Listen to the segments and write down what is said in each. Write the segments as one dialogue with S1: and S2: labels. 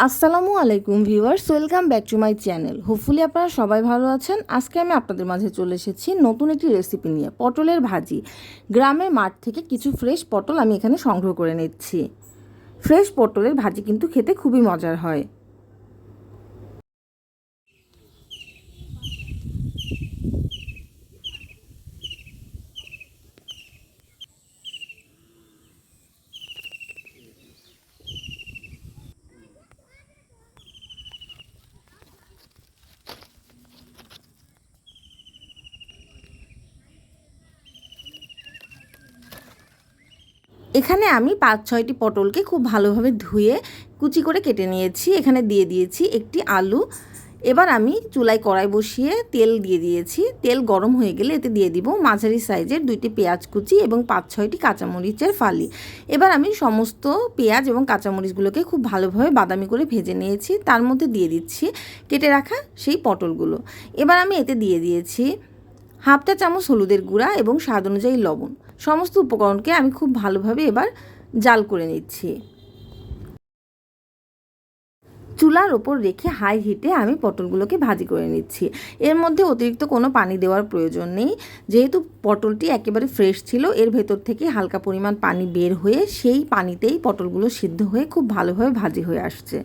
S1: আসসালামু আলাইকুম viewers, welcome back to my channel. Hopefully আপনারা সবাই ভালো আছেন। আজকে আমি আপনাদের মাঝে চলে এসেছি নতুন একটি রেসিপি নিয়ে, পটলের ভাজি। গ্রামের মাঠ থেকে কিছু ফ্রেশ পটল আমি এখানে সংগ্রহ করে নিচ্ছি। ফ্রেশ পটলের ভাজি কিন্তু খেতে খুবই মজার হয়। এখানে আমি পাঁচ, ছয়টি পটলকে খুব ভালোভাবে ধুয়ে কুচি করে কেটে নিয়েছি। এখানে দিয়ে দিয়েছি একটি আলু। এবার আমি চুলায় কড়াই বসিয়ে তেল দিয়ে দিয়েছি। তেল গরম হয়ে গেলে এতে দিয়ে দিব মাঝারি সাইজের দুইটি পেঁয়াজ কুচি এবং পাঁচ, ছয়টি কাঁচামরিচের ফালি। এবার আমি সমস্ত পেঁয়াজ এবং কাঁচামরিচগুলোকে খুব ভালোভাবে বাদামি করে ভেজে নিয়েছি। তার মধ্যে দিয়ে দিচ্ছি কেটে রাখা সেই পটলগুলো। এবার আমি এতে দিয়ে দিয়েছি হাফটা চামচ হলুদের গুঁড়া এবং স্বাদ অনুযায়ী লবণ। সমস্ত উপকরণকে আমি খুব ভালোভাবে এবার জাল করে নিচ্ছি। চুলার ওপর রেখে হাই হিটে আমি পটলগুলোকে ভাজি করে নিচ্ছি। এর মধ্যে অতিরিক্ত কোনো পানি দেওয়ার প্রয়োজন নেই। যেহেতু পটলটি একেবারে ফ্রেশ ছিল, এর ভেতর থেকে হালকা পরিমাণ পানি বের হয়ে সেই পানিতেই পটলগুলো সিদ্ধ হয়ে খুব ভালোভাবে ভাজি হয়ে আসছে।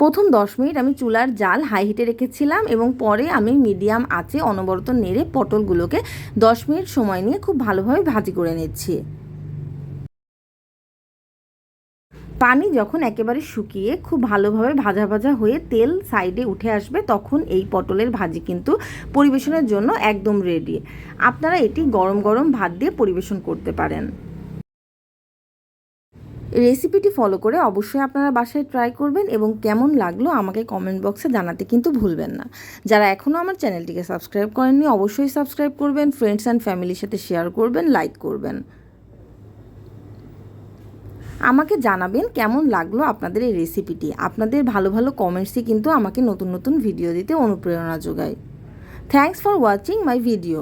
S1: প্রথম দশ মিনিট আমি চুলার জাল হাই হিটে রেখেছিলাম এবং পরে আমি মিডিয়াম আঁচে অনবরত নেড়ে পটলগুলোকে দশ মিনিট সময় নিয়ে খুব ভালোভাবে ভাজি করে নিচ্ছি। পানি যখন একেবারে শুকিয়ে খুব ভালোভাবে ভাজা ভাজা হয়ে তেল সাইডে উঠে আসবে, তখন এই পটলের ভাজি কিন্তু পরিবেশনের জন্য একদম রেডি আপনারা এটি গরম গরম ভাত দিয়ে পরিবেশন করতে পারেন। রেসিপিটি ফলো করে অবশ্যই আপনারা বাসায় ট্রাই করবেন এবং কেমন লাগল আমাকে কমেন্ট বক্সে জানাতে কিন্তু ভুলবেন না। যারা এখনও আমার চ্যানেলটিকে সাবস্ক্রাইব করেননি, অবশ্যই সাবস্ক্রাইব করবেন ফ্রেন্ডস অ্যান্ড ফ্যামিলির সাথে শেয়ার করবেন লাইক করবেন। আমাকে জানাবেন কেমন লাগল আপনাদের এই রেসিপিটি আপনাদের ভালো ভালো কমেন্টসই কিন্তু আমাকে নতুন নতুন ভিডিও দিতে অনুপ্রেরণা যোগায়। Thanks for watching my video